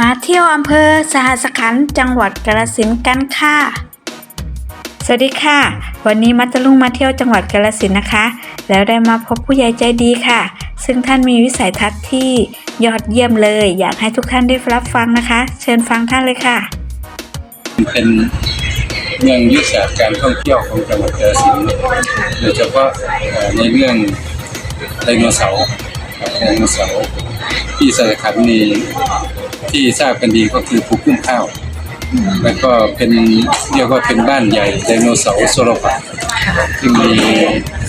มาเที่ยวอำเภอสหสขันธ์จังหวัดกาฬสินธุ์กันค่ะ สวัสดีค่ะ วันนี้มัตตลุงมาเที่ยวจังหวัดกาฬสินธุ์นะคะ แล้วได้มาพบผู้ใหญ่ใจดีค่ะ ซึ่งท่านมีวิสัยทัศน์ที่ยอดเยี่ยมเลย อยากให้ทุกท่านได้รับฟังนะคะ เชิญฟังท่านเลยค่ะ เป็นเมืองยุทธศาสตร์การท่องเที่ยวของจังหวัดกาฬสินธุ์โดยเฉพาะในเรื่องไดโนเสาร์ไดโนเสาร์ที่สารคันมี ที่ทราบกันดีก็คือภูกุ้มข้าว แล้วก็เป็นเรียกว่าเป็นบ้านใหญ่ไดโนเสาร์โซโลปักที่มี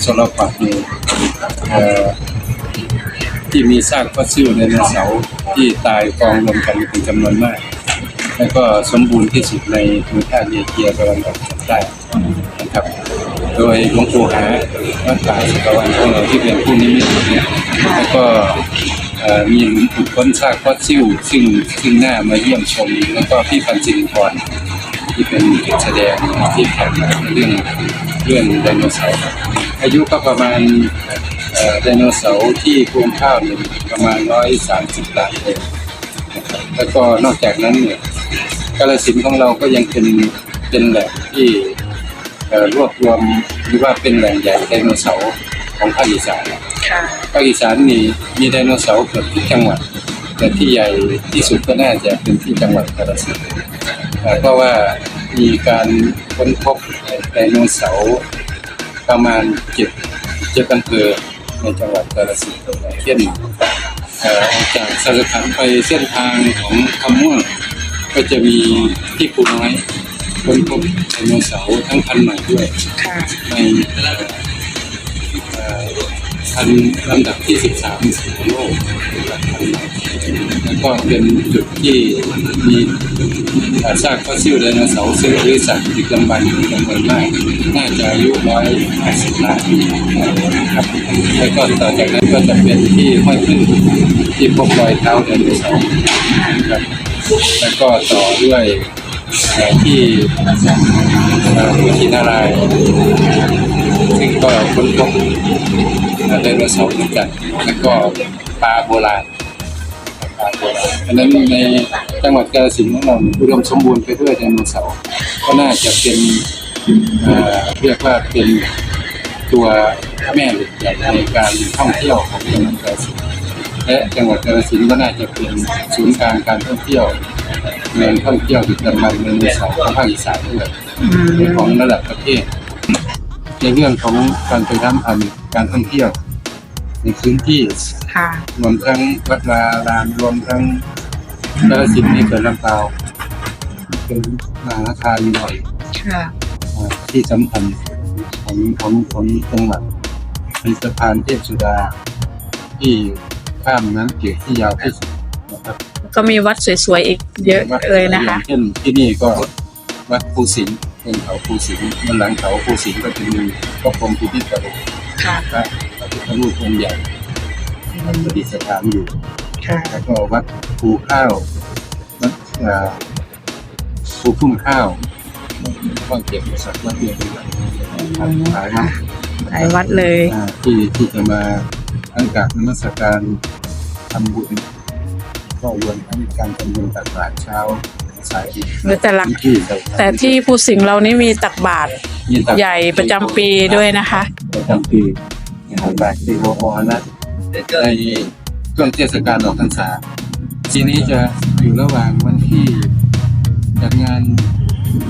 โซโลปักอยู่เอ่อที่มีซากฟอสซิลไดโนเสาร์ที่ตายกองรวมกันเป็นจำนวนมาก แล้วก็สมบูรณ์ที่สุดในภูมิภาคเอเชียตะวันออกเฉียงใต้นะครับ โดยหลวงปู่หาวัดป่าสุกวันของเราที่เป็นผู้นิมิตเนี่ยแล้วก็เอ่อ มีหลุมขุดค้นซากฟอสซิลซึ่งซึ่งหน้ามาเยี่ยมชม แล้วก็พี่พันธ์สิริพรที่เป็นจุดแสดงที่แข่งเรื่องเรื่องไดโนเสาร์อายุก็ประมาณไดโนเสาร์ที่ภูมิข้าวเนี่ยประมาณร้อยสามสิบล้านเลยแล้วก็นอกจากนั้นเนี่ยกาฬสินของเราก็ยังเป็นเป็นแหล่งที่รวบรวมหรือว่าเป็นแหล่งใหญ่ไดโนเสาร์ ของภาคอีสานค่ะภาคอีสานนี่มีไดโนเสาร์เกือบทุกจังหวัด แต่ที่ใหญ่ที่สุดก็น่าจะเป็นที่จังหวัดกาฬสินธุ์เอ่อเพราะว่ามีการค้นพบไดโนเสาร์ประมาณเจ็ดเจ็ดอำเภอในจังหวัดกาฬสินธุ์เช่นเอ่อออกจากสารคันไปเส้นทางของคำม่วงก็จะมีที่ปูน้อยค้นพบไดโนเสาร์ทั้งพันธุ์ใหม่ด้วยค่ะในเอ่อเอ่อ พันลำดับที่ 13ของโลกแล้วก็เป็นจุดที่มีอ่อซากฟอสซิลไดโนเสาร์ซึ่งบริษัทดึกดำบรรพ์จำนวนมาก น่าจะอายุร้อยห้าสิบล้านปีนะครับแล้วก็ต่อจากนั้นก็จะเป็นที่ห้วยพึ่งที่พบรอยเท้าไดโนเสาร์นะครับแล้วก็ต่อด้วยเอ่อที่เอ่อพุทธินารายซึ่งก็ค้นพบ โนเสาร์เหมือนกัน แล้วก็ปลาโบราณปลาโบราณอันนั้นในจังหวัดกาฬสินธุ์ของเราอุดมสมบูรณ์ไปด้วยไดโนเสาร์ก็น่าจะเป็นเรียกว่าเป็นตัวแม่เหล็กใหญ่ในการท่องเที่ยวของจังหวัดกาฬสินธุ์และจังหวัดกาฬสินธุ์ก็น่าจะเป็นศูนย์กลางการท่องเที่ยวเมืองท่องเที่ยวดึกดำบรรพ์ไดโนเสาของภาคอีสานด้วยของระดับประเทศ ในเรื่องของการไปทำอันการท่องเที่ยว ในพื้นที่ค่ะ รวมทั้งวัดวาอารามรวมทั้งกาฬสินธุ์นี่เกิดลำเปาเป็นมหาคารใหญ่ค่ะ อ่าที่สำคัญของของของจังหวัดเป็นสะพานเทพสุดา ที่ข้ามน้ำเกียที่ยาวที่สุดนะครับ ก็มีวัดสวยๆอีกเยอะเลยนะคะ อย่างเช่นที่นี่ก็วัดภูสิงห์เป็นเขาภูสิงห์บนหลังเขาภูสิงห์ก็จะมีพระพรหมพิพิธภัณฑ์ค่ะ พระ พุทธรูปองค์ใหญ่ประดิษฐานอยู่ค่ะแล้วก็วัดภูข้าววัดอ่าภูพุ่มข้าวว่างเก็บสักวัดเดียวกันครับหลายวัดหลายวัดเลยอ่าที่ที่จะมาทั้งกราบนมัสการทำบุญก็รวมทั้งการทำบุญตักบาตรเช้าสายอีกหรือแต่ละที่แต่ที่ภูสิงห์เรานี่มีตักบาตรมีตักใหญ่ประจำปีด้วยนะคะประจำปี ตักบาตรที่วอนะในช่วงเทศกาลออกพรรษาทีนี้จะอยู่ระหว่างวันที่จัดงาน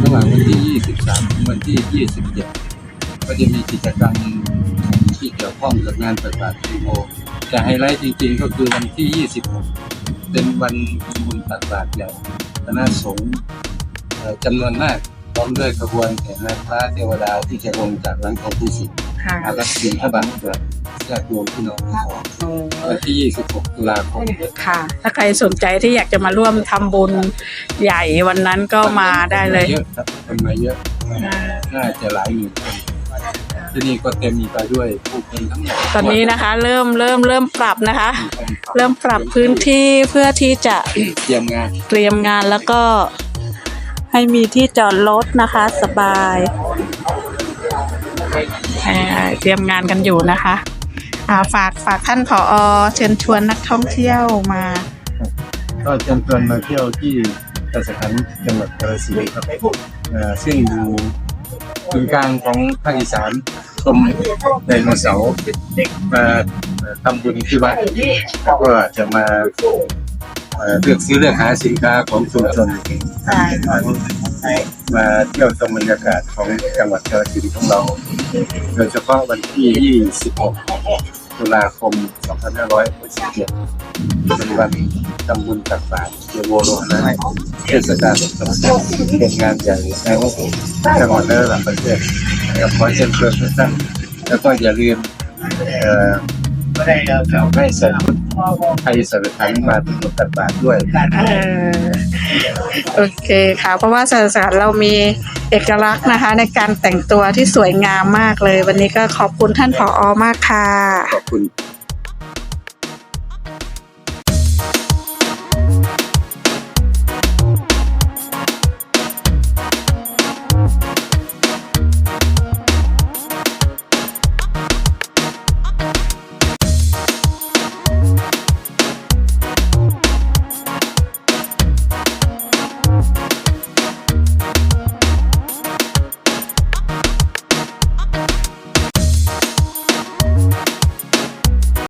ระหว่างวันที่ 23 ถึงวันที่ 27 ก็จะมีกิจกรรมที่เกี่ยวข้องกับงานปฏิบัติทีโมแต่ไฮไลท์จริงๆก็คือวันที่ 26 เป็นวันบุญตักบาตรใหญ่คณะสงฆ์จำนวนมากพร้อมด้วยขบวนแห่นางฟ้าเทวดาที่จะลงจากหลังเขาผู้สิทธิ์ค่ะ อารักษิณพระบาทเกิดญาติโยมพี่น้องทั้งสองวันที่ 26 ตุลาคมค่ะ ถ้าใครสนใจที่อยากจะมาร่วมทำบุญใหญ่วันนั้นก็มาได้เลยเยอะครับคนมาเยอะน่าจะหลายหมื่นคนที่นี่ก็เต็มไปด้วยผู้คนทั้งหมดตอนนี้นะคะ เริ่มเริ่มเริ่มปรับนะคะ เริ่มปรับพื้นที่เพื่อที่จะเตรียมงาน เตรียมงานแล้วก็ให้มีที่จอดรถนะคะสบายอ่า เตรียมงานกันอยู่นะคะอ่าฝากฝากท่านผอเชิญชวนนักท่องเที่ยวมา ก็เชิญชวนมาเที่ยวที่กระสถานจังหวัดกาฬสินธุ์ครับเอ่อซึ่งอยู่ศูนย์กลางของภาคอีสานชมไดโนเสาร์มาเอ่อทำบุญที่วัดแล้วก็จะมาเอ่อเลือกซื้อเลือกหาสินค้าของชุมชน มาเที่ยวชมบรรยากาศของจังหวัดกาฬสินธุ์ของเรา โดยเฉพาะวันที่ 26 ตุลาคม 2567เป็นวันทำบุญตักบาตรเทโวโรหะเทศกาลสงกรานต์เป็นงานใหญ่ในจังหวัดและระดับประเทศกับขอเชิญชวนทุกท่านแล้วก็อย่าลืมเอ่อให้ใส่ชุดไทยสารคันมาเป็นตักบาตรด้วยเออ โอเคค่ะ เพราะว่าสสารเรามีเอกลักษณ์นะคะ ในการแต่งตัวที่สวยงามมากเลย วันนี้ก็ขอบคุณท่านผออมากค่ะ ขอบคุณ